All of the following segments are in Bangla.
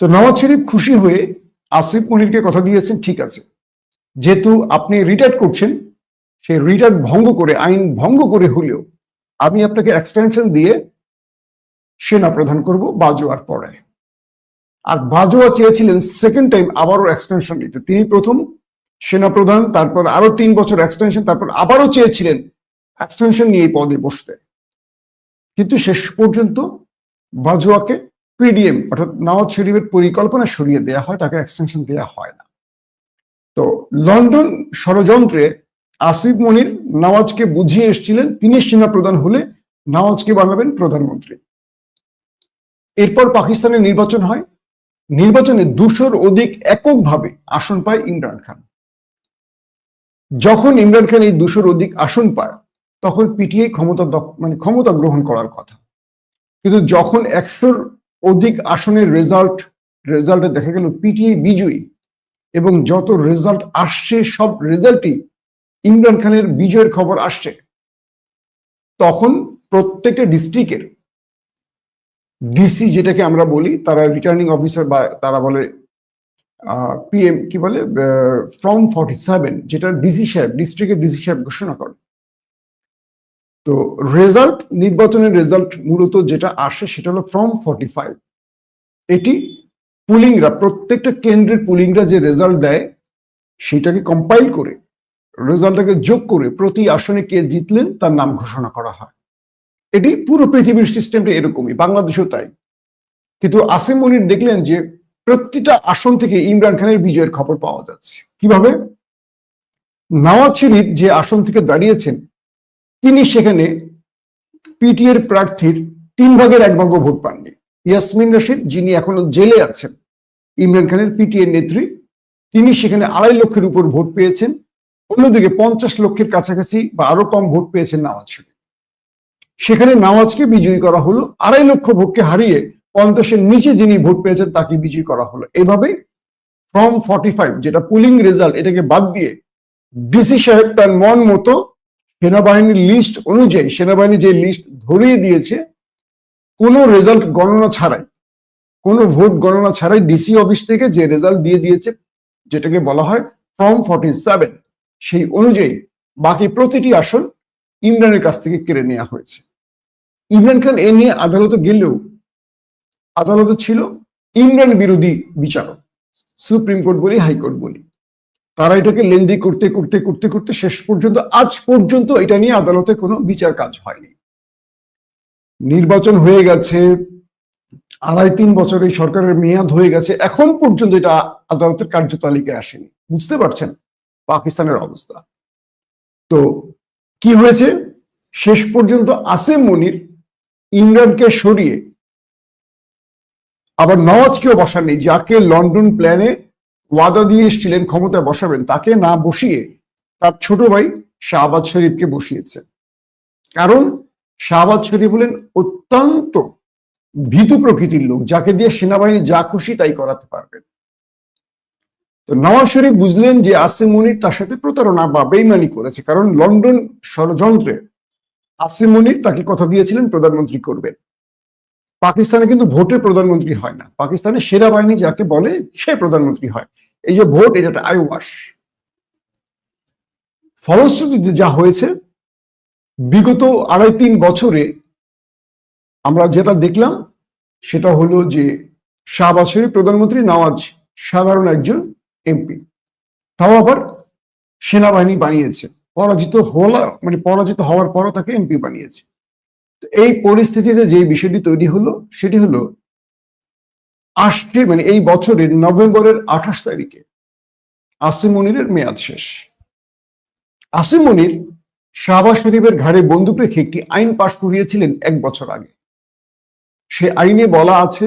তো নওয়াজ শরীফ খুশি হয়ে আসিফ মনিরকে কথা দিয়েছেন, ঠিক আছে। যেহেতু আপনি রিটায়ার করছেন সেই রিটায়ার ভঙ্গ করে, আইন ভঙ্গ করে হলেও আমি আপনাকে এক্সটেনশন দিয়ে সেনা প্রধান করব বাজোয়ার পরে। আর বাজোয়া চেয়েছিলেন সেকেন্ড টাইম আবারও এক্সটেনশন দিতে। তিনি প্রথম সেনা প্রধান, তারপর আরও তিন বছর এক্সটেনশন তারপর আবারও চেয়েছিলেন এক্সটেনশন নিয়ে পদে বসতে। কিন্তু শেষ পর্যন্ত বাজোয়াকে পিডিএম অর্থাৎ নওয়াজ শরীফের পরিকল্পনা সরিয়ে দেওয়া হয়, তাকে এক্সটেনশন দেওয়া হয় না। তো লন্ডন ষড়যন্ত্রে আসিফ মনির নওয়াজকে বুঝিয়ে এসেছিলেন, তিনি সেনা প্রধান হলে নওয়াজকে বানাবেন প্রধানমন্ত্রী। এরপর পাকিস্তানের নির্বাচন হয়। নির্বাচনে দুশোর অধিক এককভাবে আসন পায় ইমরান খান। যখন ইমরান খান এই দুশোর অধিক আসন পায়, তখন পিটিআই ক্ষমতা মানে ক্ষমতা গ্রহণ করার কথা। কিন্তু যখন একশোর অধিক আসনের রেজাল্ট রেজাল্টে দেখা গেল পিটিআই বিজয়ী এবং যত রেজাল্ট আসছে, সব রেজাল্টই ইমরান খানের বিজয়ের খবর আসছে। তখন প্রত্যেকটা ডিস্ট্রিক্টের ডিসি যেটাকে আমরা বলি, তারা রিটার্নিং অফিসার বা তারা বলে পিএম কি বলে ফর্ম ফর্টি সেভেন যেটা ডিসি সাহেব ডিস্ট্রিক্টের ডিসি সাহেব ঘোষণা করে। তো রেজাল্ট নির্বাচনের রেজাল্ট মূলত যেটা আসে সেটা হলো ফর্ম ফর্টি ফাইভ এটি পুলিংরা, প্রত্যেকটা কেন্দ্রের পুলিংরা যে রেজাল্ট দেয়, সেটাকে কম্পাইল করে রেজাল্টটাকে যোগ করে প্রতি আসনে কে জিতলেন তার নাম ঘোষণা করা হয়। এটি পুরো পৃথিবীর সিস্টেমটা এরকমই, বাংলাদেশেও তাই। কিন্তু আসিম মনির দেখলেন যে প্রতিটা আসন থেকে ইমরান খানের বিজয়ের খবর পাওয়া যাচ্ছে। কীভাবে? নওয়াজ শরীফ যে আসন থেকে দাঁড়িয়েছেন তিনি সেখানে পিটিএর প্রার্থীর তিন ভাগের এক ভাগ ভোট পাননি। ইয়াসমিন রশিদ, যিনি এখনও জেলে আছেন, ইমরান খানের পিটিএর নেত্রী, তিনি সেখানে আড়াই লক্ষের উপর ভোট পেয়েছেন। অন্যদিকে পঞ্চাশ লক্ষের কাছাকাছি বা আরও কম ভোট পেয়েছেন শরীফ। সেখানে নওয়াজকে বিজয়ী করা হলো। আড়াই লক্ষ ভোটকে হারিয়ে পঞ্চাশের নিচে যিনি ভোট পেয়েছেন, তাকে বিজয়ী করা হলো। এভাবে ফর্ম ফর্টি ফাইভ যেটা পুলিং রেজাল্ট এটাকে বাদ দিয়ে ডিসি সাহেব তার মন মতো সেনাবাহিনীর লিস্ট অনুযায়ী, সেনাবাহিনী যে লিস্ট ধরিয়ে দিয়েছে, কোনো রেজাল্ট গণনা ছাড়াই, কোনো ভোট গণনা ছাড়াই ডিসি অফিস থেকে যে রেজাল্ট দিয়ে দিয়েছে, যেটাকে বলা হয় ফর্ম ফর্টি সেভেন সেই অনুযায়ী বাকি প্রতিটি আসন ইমরানের কাছ থেকে কেড়ে নেওয়া হয়েছে। ইমরান খান এ নিয়ে আদালতে গেলেও, আদালতে ছিল ইমরান বিরোধী বিচারক, সুপ্রিম কোর্ট বলি হাইকোর্ট বলি। তারা এটাকে লেন্দি করতে করতে করতে করতে শেষ পর্যন্ত, আজ পর্যন্ত এটা নিয়ে আদালতে কোনো বিচার কাজ হয়নি। নির্বাচন হয়ে গেছে, আড়াই তিন বছর এই সরকারের মেয়াদ হয়ে গেছে, এখন পর্যন্ত এটা আদালতের কার্যতালিকায় আসেনি। বুঝতে পারছেন পাকিস্তানের অবস্থা। তো কি হয়েছে? শেষ পর্যন্ত আসিম মনির ইমরানকে সরিয়ে, আবার নওয়াজকেও বসাননি যাকে লন্ডন প্ল্যানে ওয়াদা দিয়ে এসেছিলেন, ক্ষমতায় বসাবেন, তাকে না বসিয়ে তার ছোট ভাই শাহবাজ শরীফকে বসিয়েছে। কারণ শাহবাজ শরীফ হলেন অত্যন্ত ভীতু প্রকৃতির লোক, যাকে দিয়ে সেনাবাহিনী যা খুশি তাই করাতে পারবেন তো নওয়াজ শরীফ বুঝলেন যে আসিম মনির তার সাথে প্রতারণা বা বেইমানি করেছে, কারণ লন্ডন ষড়যন্ত্রে আসিম মনির তাকে কথা দিয়েছিলেন, প্রধানমন্ত্রী করবেন। পাকিস্তানে কিন্তু ভোটে প্রধানমন্ত্রী হয় না। পাকিস্তানে সেনাবাহিনী যাকে বলে, সে প্রধানমন্ত্রী হয়। এই যে ভোট, এটা একটা আইওয়াস ফলশ্রুতিতে যা হয়েছে, বিগত আড়াই তিন বছরে আমরা যেটা দেখলাম, সেটা হলো যে শাহবাজ শরীফ প্রধানমন্ত্রী নওয়াজ সাধারণ একজন এমপি। তাও আবার সেনাবাহিনী বানিয়েছে। পরাজিত হওয়া মানে পরাজিত হওয়ার পরও তাকে এমপি বানিয়েছে। এই পরিস্থিতিতে যে বিষয়টি তৈরি হলো, সেটি হলো আসছে মানে এই বছরের নভেম্বরের আঠাশ তারিখে আসিম মনিরের মেয়াদ শেষ। আসিম মনির শাহবাজ শরীফের ঘাড়ে বন্দুক রেখে একটি আইন পাশ করিয়েছিলেন এক বছর আগে। সে আইনে বলা আছে,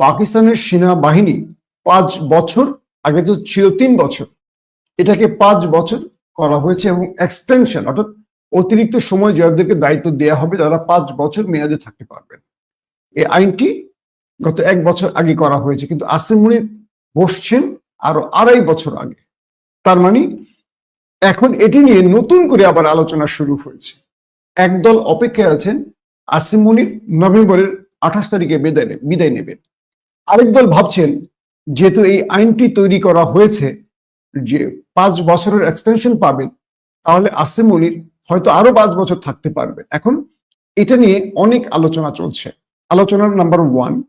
পাকিস্তানের সেনাবাহিনী পাঁচ বছর, আগে তো ছিল তিন বছর, এটাকে পাঁচ বছর করা হয়েছে এবং এক্সটেনশন অর্থাৎ অতিরিক্ত সময় যাদেরকে দায়িত্ব দেওয়া হবে তারা পাঁচ বছর মেয়াদে থাকতে পারবেন। এই আইনটি গত এক বছর আগে করা হয়েছে, কিন্তু আসিম বসছেন আরও আড়াই বছর আগে। তার মানে এখন এটি নিয়ে নতুন করে আবার আলোচনা শুরু হয়েছে। একদল অপেক্ষায় আছেন আসিম নভেম্বরের আঠাশ তারিখে বিদায় বিদায় নেবেন। আরেক দল ভাবছেন, যেহেতু এই আইনটি তৈরি করা হয়েছে, যে পাঁচ বছরের এক্সটেনশন পাবেন, তাহলে আসিম হয়তো আরও পাঁচ বছর থাকতে পারবে। এখন এটা নিয়ে অনেক আলোচনা চলছে। আলোচনার নাম্বার ওয়ান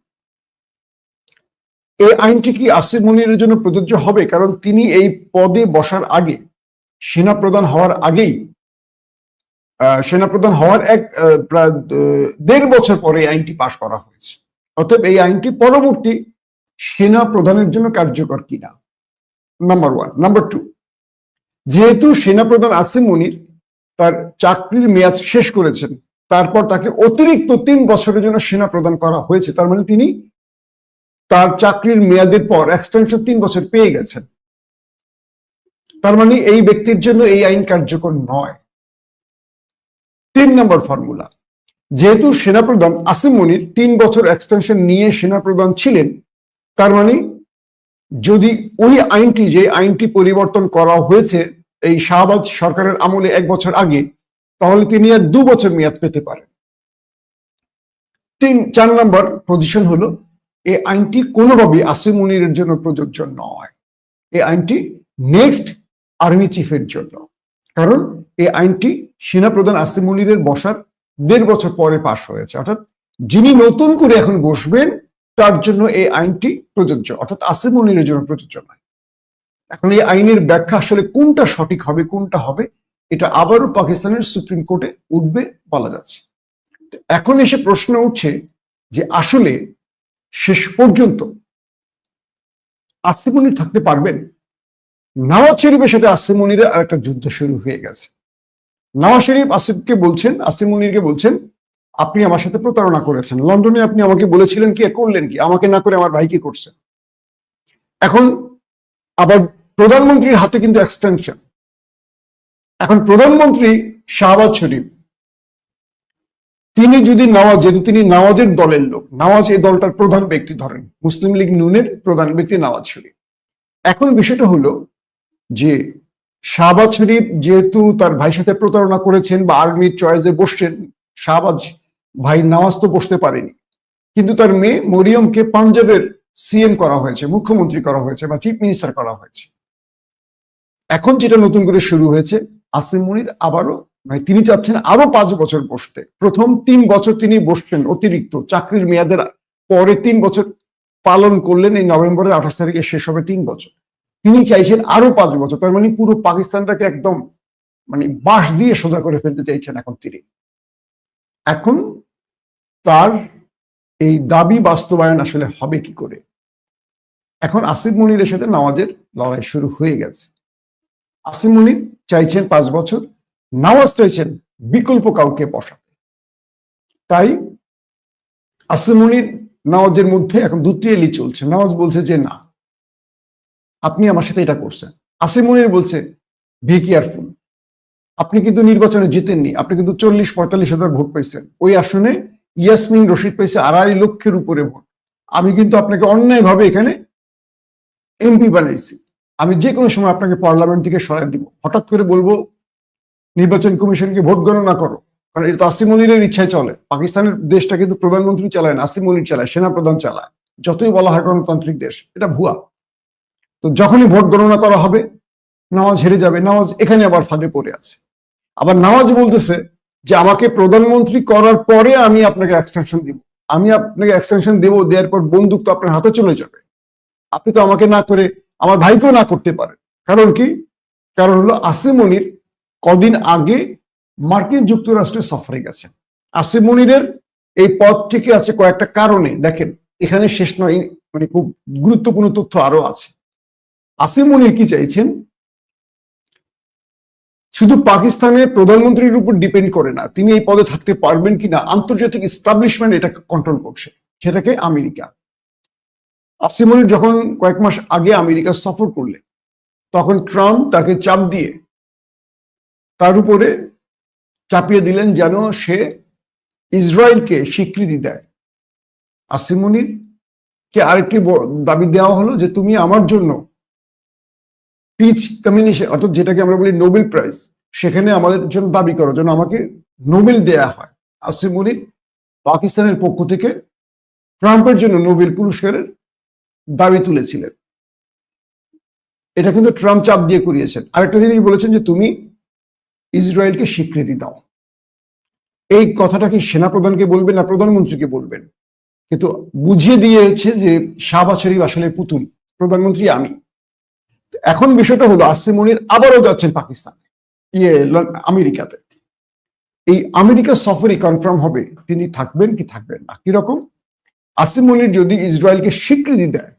এই আইনটি কি আসিফ মনিরের জন্য প্রযোজ্য হবে? কারণ তিনি এই পদে বসার আগে সেনা প্রধান হওয়ার আগেই আহ, সেনা প্রধান হওয়ার এক প্রায় দেড় বছর পরে এই আইনটি পাশ করা হয়েছে। অতএব এই আইনটি পরবর্তী সেনা প্রধানের জন্য কার্যকর কিনা? নাম্বার ওয়ান নাম্বার টু যেহেতু সেনা প্রধান আসিম মনির তার চাকরির মেয়াদ শেষ করেছেন। তারপর তাকে অতিরিক্ত তিন বছরের জন্য সেনা প্রদান করা হয়েছে। তার মানে তিনি তার চাকরির মেয়াদের পর এক্সটেনশন তিন বছর পেয়ে গেছেন। তার মানে এই ব্যক্তির জন্য এই আইন কার্যকর নয়। তিন নম্বর ফর্মুলা। যেহেতু সেনাপ্রধান আসিম মনির তিন বছর এক্সটেনশন নিয়ে সেনাপ্রধান ছিলেন, তার মানে যদি ওই আইনটি, যে আইনটি পরিবর্তন করা হয়েছে এই শাহবাজ সরকারের আমলে এক বছর আগে, তাহলে তিনি আর দু বছর মেয়াদ পেতে পারেন। তিন, চার নম্বর পজিশন হলো, এই আইনটি কোনোভাবে আসিম মুনিরের জন্য প্রযোজ্য নয়। এই আইনটি নেক্সট আর্মি চিফের জন্য। কারণ এই আইনটি সেনাপ্রধান আসিম মুনিরের বসার দেড় বছর পরে পাশ হয়েছে। অর্থাৎ যিনি নতুন করে এখন বসবেন, তার জন্য এই আইনটি প্রযোজ্য। অর্থাৎ আসিম মুনিরের জন্য প্রযোজ্য নয়। এখন এই আইনের ব্যাখ্যা আসলে কোনটা সঠিক হবে, কোনটা হবে, এটা আবারও পাকিস্তানের সুপ্রিম কোর্টে উঠবে বলা যাচ্ছে। এখন এসে প্রশ্ন উঠছে যে আসলে শেষ পর্যন্ত আসিমনি থাকতে পারবেন? নওয়াজ শরীফের সাথে আসিমনির আর একটা যুদ্ধ শুরু হয়ে গেছে। নওয়াজ শরীফ আসিফকে বলছেন আসিমনিরকে বলছেন, আপনি আমার সাথে প্রতারণা করেছেন। লন্ডনে আপনি আমাকে বলেছিলেন কি করলেন কি? আমাকে না করে আমার ভাইকে করছেন এখন আবার প্রধানমন্ত্রীর হাতে কিন্তু এক্সটেনশন এখন প্রধানমন্ত্রী শাহবাজ শরীফ, তিনি যদি নওয়াজ যেহেতু তিনি নওয়াজের দলের লোক নওয়াজ এই দলটার প্রধান ব্যক্তি ধরেন, মুসলিম লীগ নুনের প্রধান ব্যক্তি নওয়াজ শরীফ। এখন বিষয়টা হলো যে শাহবাজ শরীফ যেহেতু তার ভাইয়ের সাথে প্রতারণা করেছেন বা আর্মির চয়েসে বসছেন, শাহবাজ ভাই নওয়াজ তো বসতে পারেনি, কিন্তু তার মেয়ে মরিয়মকে পাঞ্জাবের সিএম করা হয়েছে, মুখ্যমন্ত্রী করা হয়েছে বা চিফ মিনিস্টার করা হয়েছে। এখন যেটা নতুন করে শুরু হয়েছে, আসিম মুনির আবারও মানে তিনি চাচ্ছেন আরও পাঁচ বছর বসতে। প্রথম তিন বছর তিনি বসছেন অতিরিক্ত, চাকরির মেয়াদের পরে তিন বছর পালন করলেন, এই নভেম্বরের আঠাশ তারিখে শেষ হবে তিন বছর। তিনি চাইছেন আরও পাঁচ বছর, তার মানে পুরো পাকিস্তানটাকে একদম মানে বাঁশ দিয়ে সোজা করে ফেলতে চাইছেন এখন তিনি। এখন তার এই দাবি বাস্তবায়ন আসলে হবে কি করে? এখন আসিফ মনিরের সাথে নওয়াজের লড়াই শুরু হয়ে গেছে। আসিফ মনির চাইছেন পাঁচ বছর নওয়াজ চাইছেন বিকল্প কাউকে বসাতে। তাই আসিফ মনির নওয়াজের মধ্যে এখন দুটিয়েলি চলছে। নওয়াজ বলছে যে, না, আপনি আমার সাথে এটা করছেন। আসিফ মনির বলছে বি কেয়ারফুল আপনি কিন্তু নির্বাচনে জিতেননি। আপনি কিন্তু চল্লিশ, পঁয়তাল্লিশ হাজার ভোট পাইছেন। ওই আসনে ইয়াসমিন রশিদ পাইছে আড়াই লক্ষের উপরে ভোট। আমি কিন্তু আপনাকে অন্যায়ভাবে এখানে এমপি বানাইছি। আমি যে কোনো সময় আপনাকে পার্লামেন্ট থেকে সরাই দিব। হঠাৎ করে বলব, নির্বাচন কমিশনকে ভোট গণনা করো। কারণ এটা তো আসিম মনিরের ইচ্ছায় চলে। পাকিস্তানের দেশটা কিন্তু প্রধানমন্ত্রী চালায় না, আসিম মনির চালায়, সেনাপ্রধান চালায়। যতই বলা হয় গণতান্ত্রিক দেশ, এটা ভুয়া। তো যখনই ভোট গণনা করা হবে, নামাজ হেরে যাবে। নামাজ এখানে আবার ফাঁদে পড়ে আছে। আবার নামাজ বলতেছে যে আমাকে প্রধানমন্ত্রী করার পরে আমি আপনাকে এক্সটেনশন দিব। আমি আপনাকে এক্সটেনশন দেবো, দেওয়ার পর বন্দুক তো আপনার হাতে চলে যাবে। আপনি তো আমাকে না করে আমার ভাইকেও না করতে পারেন কারণ কি? কারণ হলো আসিম মনির কদিন আগে মার্কিন যুক্তরাষ্ট্রে সফরে গেছেন। আসিম মনিরের এই পদ থেকে আছে কয়েকটা কারণে। দেখেন, এখানে শেষ নয় মানে খুব গুরুত্বপূর্ণ তথ্য আরও আছে। আসিম মনির কি চাইছেন? শুধু পাকিস্তানের প্রধানমন্ত্রীর উপর ডিপেন্ড করে না, তিনি এই পদে থাকতে পারবেন কিনা, আন্তর্জাতিক ইস্টাবলিশমেন্ট এটাকে কন্ট্রোল করছে, সেটাকে আমেরিকা। আসিমনির যখন কয়েক মাস আগে আমেরিকা সফর করলেন, তখন ট্রাম্প তাকে চাপ দিয়ে তার উপরে চাপিয়ে দিলেন যেন সে ইসরায়েলকে স্বীকৃতি দেয়। আসিমনির কে আরেকটি দাবি দেওয়া হলো যে তুমি আমার জন্য পিচ কমিউনিশন অর্থাৎ যেটাকে আমরা বলি নোবেল প্রাইজ, সেখানে আমাদের জন্য দাবি করো, যেন আমাকে নোবেল দেয়া হয়। আসিম মনির পাকিস্তানের পক্ষ থেকে ট্রাম্পের জন্য নোবেল পুরস্কারের দাবি তুলেছিলেন। এটা কিন্তু ট্রাম্প চাপ দিয়ে করিয়েছেন। আরেকটা জিনিস বলেছেন যে, তুমি ইসরায়েলকে স্বীকৃতি দাও। এই কথাটা কি সেনাপ্রধানকে বলবেন না প্রধানমন্ত্রীকে বলবেন? কিন্তু বুঝিয়ে দিয়েছে যে শাহবাজ শরীফ আসলে পুতুল, প্রধানমন্ত্রী আমি। এখন বিষয়টা হলো আসিম মনির আবারও যাচ্ছেন পাকিস্তানে ইয়ে আমেরিকাতে। এই আমেরিকা সফরই কনফার্ম হবে, তিনি থাকবেন কি থাকবেন না, কীরকম? আসিম মনির যদি ইসরায়েলকে স্বীকৃতি দেয়,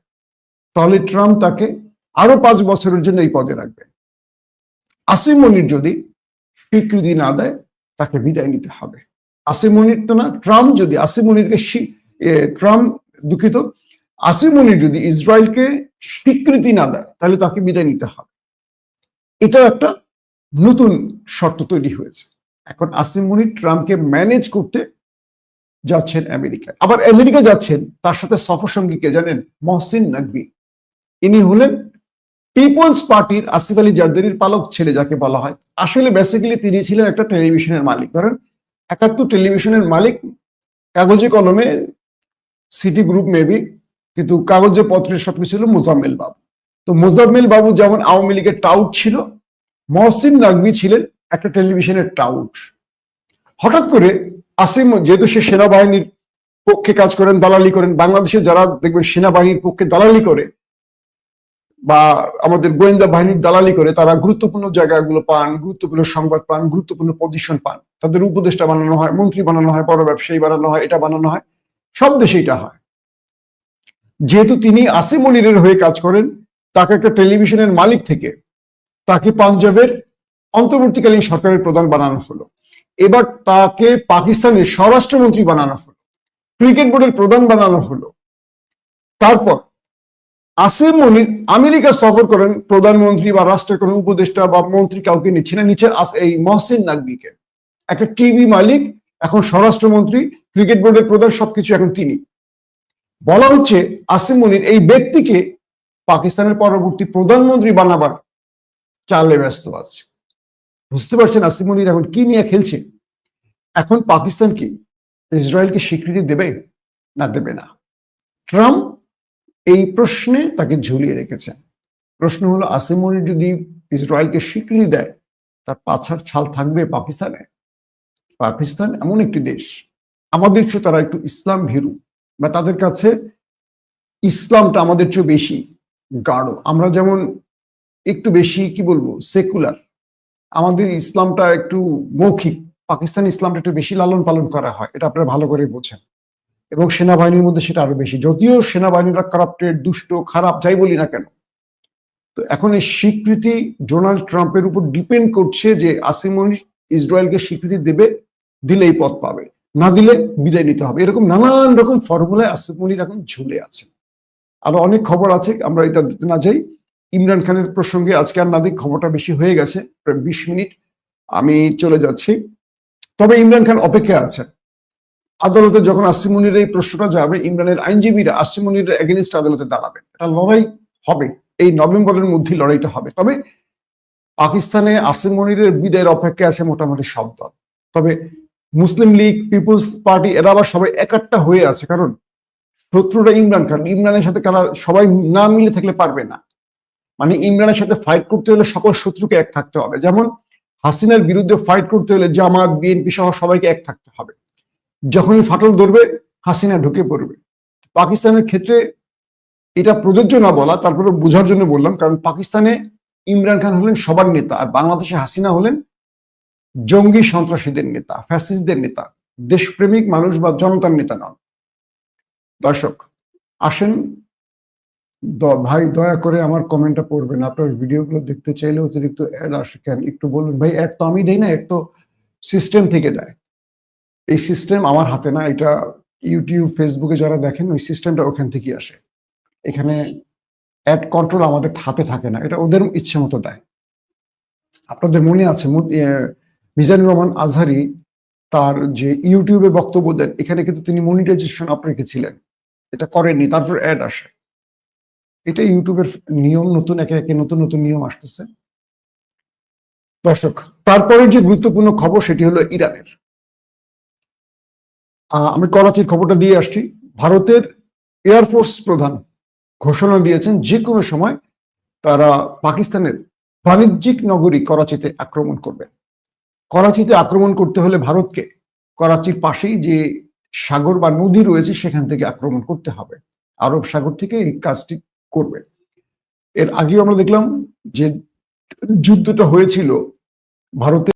তাহলে ট্রাম্প তাকে আরও পাঁচ বছরের জন্য এই পদে রাখবে। আসিম মনির যদি স্বীকৃতি না দেয়, তাকে বিদায় নিতে হবে। আসিম মনির তো না, ট্রাম্প যদি, আসিম মনিরকে ট্রাম্প দুঃখিত, আসিম মনির যদি ইসরায়েলকে স্বীকৃতি না দেয়, তাহলে তাকে বিদায় নিতে হবে। এটা একটা নতুন শর্ত তৈরি হয়েছে। এখন আসিম মনির ট্রাম্পকে ম্যানেজ করতে যাচ্ছেন আমেরিকায়। আবার আমেরিকা যাচ্ছেন, তার সাথে সফর সঙ্গী কে জানেন? মহসিন নকবি ইনি হলেন পিপলস পার্টির আসিফ আলী জারদারির পালক ছেলে যাকে বলা হয়। আসলে বেসিক্যালি তিনি ছিলেন একটা টেলিভিশনের মালিক। ধরেন, একাত্তর টেলিভিশনের মালিক, কাগজে কলমে সিটি গ্রুপ মেবি কিন্তু কাগজে পত্রের সবকিছু ছিল মোজাম্মেল বাবু। তো মোজাম্মেল বাবু যেমন আওয়ামী লীগের টাউট ছিল, মহসিন নাকবি ছিলেন একটা টেলিভিশনের টাউট হঠাৎ করে আসিম, যেহেতু সে সেনাবাহিনীর পক্ষে কাজ করেন, দালালি করেন, বাংলাদেশে যারা দেখবেন সেনাবাহিনীর পক্ষে দালালি করে বা আমাদের গোয়েন্দা বাহিনীর দালালি করে, তারা গুরুত্বপূর্ণ জায়গাগুলো পান, গুরুত্বপূর্ণ সংবাদ পান, গুরুত্বপূর্ণ পজিশন পান। তাদের উপদেষ্টা বানানো হয়, মন্ত্রী বানানো হয়, বড় ব্যবসায়ী বানানো হয়, এটা বানানো হয়, সব দেশে এটা হয়। যেহেতু তিনি আসিম মনিরের হয়ে কাজ করেন, তাকে একটা টেলিভিশনের মালিক থেকে তাকে পাঞ্জাবের অন্তর্বর্তীকালীন সরকারের প্রধান বানানো হলো। এবার তাকে পাকিস্তানের স্বরাষ্ট্রমন্ত্রী বানানো হলো, ক্রিকেট বোর্ডের প্রধান বানানো হলো। তারপর আসিম মনির আমেরিকা সফর করেন প্রধানমন্ত্রী বা রাষ্ট্রের কোনো উপদেষ্টা বা মন্ত্রী কাউকে নিচ্ছে না আস- এই মহসিন নাকবিকে একটা টিভি মালিক, এখন স্বরাষ্ট্রমন্ত্রী, ক্রিকেট বোর্ডের প্রধান, সবকিছু এখন তিনি। বলা হচ্ছে আসিম মনির এই ব্যক্তিকে পাকিস্তানের পরবর্তী প্রধানমন্ত্রী বানাবার চালে ব্যস্ত আছে। বুঝতে পারছেন আসিম মনির এখন কি নিয়ে খেলছে? এখন পাকিস্তান কি ইসরায়েলকে স্বীকৃতি দেবে না দেবে না? ট্রাম্প এই প্রশ্নে তাকে ঝুলিয়ে রেখেছেন। প্রশ্ন হলো, আসিম মনির যদি ইসরায়েলকে স্বীকৃতি দেয়, তার পাছার ছাল থাকবে পাকিস্তানে? পাকিস্তান এমন একটি দেশ। আমাদের চেয়ে তারা একটু ইসলাম ভীরু বা তাদের কাছে ইসলামটা আমাদের চেয়ে বেশি গাঢ়। আমরা যেমন একটু বেশি, কি বলব, সেকুলার। আমাদের ইসলামটা একটু মৌখিক। পাকিস্তান ইসলামটা একটু বেশি লালন পালন করা হয়, এটা আপনারা ভালো করে বোঝেন। এবং সেনাবাহিনীর মধ্যে সেটা আরও বেশি। যদিও সেনাবাহিনীরা কারাপ্টেড দুষ্ট, খারাপ, যাই বলি না কেন। তো এখন এই স্বীকৃতি ডোনাল্ড ট্রাম্পের উপর ডিপেন্ড করছে যে আসিম ইসরায়েলকে স্বীকৃতি দেবে দিলে এই পথ পাবে। না দিলে বিদায় নিতে হবে। এরকম নানান রকম ফর্মুলায় আসিফ মনির এখন ঝুলে আছে আরও অনেক খবর আছে, আমরা এটা দিতে না যাই। ইমরান খানের প্রসঙ্গে আজকে আর না দিক খবরটা বেশি হয়ে গেছে, প্রায় বিশ মিনিট। আমি চলে যাচ্ছি। তবে ইমরান খান অপেক্ষা আছেন। আদালতে যখন আসিম মনির এই প্রশ্নটা যাবে, ইমরানের আইনজীবীরা আসিম মনির এগেনিস্ট আদালতে দাঁড়াবেন এটা লড়াই হবে। এই নভেম্বরের মধ্যে লড়াইটা হবে। তবে পাকিস্তানে আসিম মনিরের বিদায়ের অপেক্ষা আছে মোটামুটি সব দল। তবে মুসলিম লীগ, পিপুলস পার্টি, এরা আবার সবাই একাট্টা হয়ে আছে। কারণ শত্রুরা ইমরান খান। ইমরানের সাথে কারা সবাই না মিলে থাকলে পারবে না। মানে ইমরানের সাথে ফাইট করতে হলে সকল শত্রুকে এক থাকতে হবে। যেমন হাসিনার বিরুদ্ধে ফাইট করতে হলে জামাত, বিএনপি সহ সবাইকে এক থাকতে হবে। যখনই ফাটল ধরবে, হাসিনা ঢুকে পড়বে। পাকিস্তানের ক্ষেত্রে এটা প্রযোজ্য না বলা, তারপরে বোঝার জন্য বললাম, কারণ পাকিস্তানে ইমরান খান হলেন সবার নেতা, আর বাংলাদেশে হাসিনা হলেন জঙ্গি সন্ত্রাসীদের নেতা ফ্যাসিস্টদের নেতা, দেশপ্রেমিক মানুষ বা জনতার নেতা নন। দর্শক, আসেন ভাই দয়া করে আমার কমেন্টটা পড়বেন। আপনার ভিডিওগুলো দেখতে চাইলে অতিরিক্ত অ্যাড আসে কেন? একটু বলুন ভাই অ্যাড তো আমি দেই না অ্যাড তো সিস্টেম থেকে দেয়। এই সিস্টেম আমার হাতে না, এটা ইউটিউব ফেসবুকে যারা দেখেন, ওই সিস্টেমটা ওখান থেকেই আসে। এখানে অ্যাড কন্ট্রোল আমাদের হাতে থাকে না, এটা ওদের ইচ্ছে মতো দেয়। আপনাদের মনে আছে মিজানুর রহমান আজহারি তার যে ইউটিউবে বক্তব্য দেন, এখানে কিন্তু তিনি মনিটাইজেশন আপ রেখেছিলেন এটা করেননি, তারপর অ্যাড আসে। এটা ইউটিউবের নিয়ম, নতুন, একে একে নতুন নতুন নিয়ম আসতেছে। দর্শক তারপরে যে গুরুত্বপূর্ণ খবর সেটি হলো ইরানের। আমি করাচির খবরটা দিয়ে আসছি। ভারতের এয়ারফোর্স প্রধান ঘোষণা দিয়েছেন যে কোনো সময় তারা পাকিস্তানের বাণিজ্যিক নগরী করাচিতে আক্রমণ করবে। করাচিতে আক্রমণ করতে হলে ভারতকে করাচির পাশেই যে সাগর বা নদী রয়েছে সেখান থেকে আক্রমণ করতে হবে। আরব সাগর থেকে এই কাজটি করবে। এর আগেও আমরা দেখলাম যে যুদ্ধটা হয়েছিল ভারতে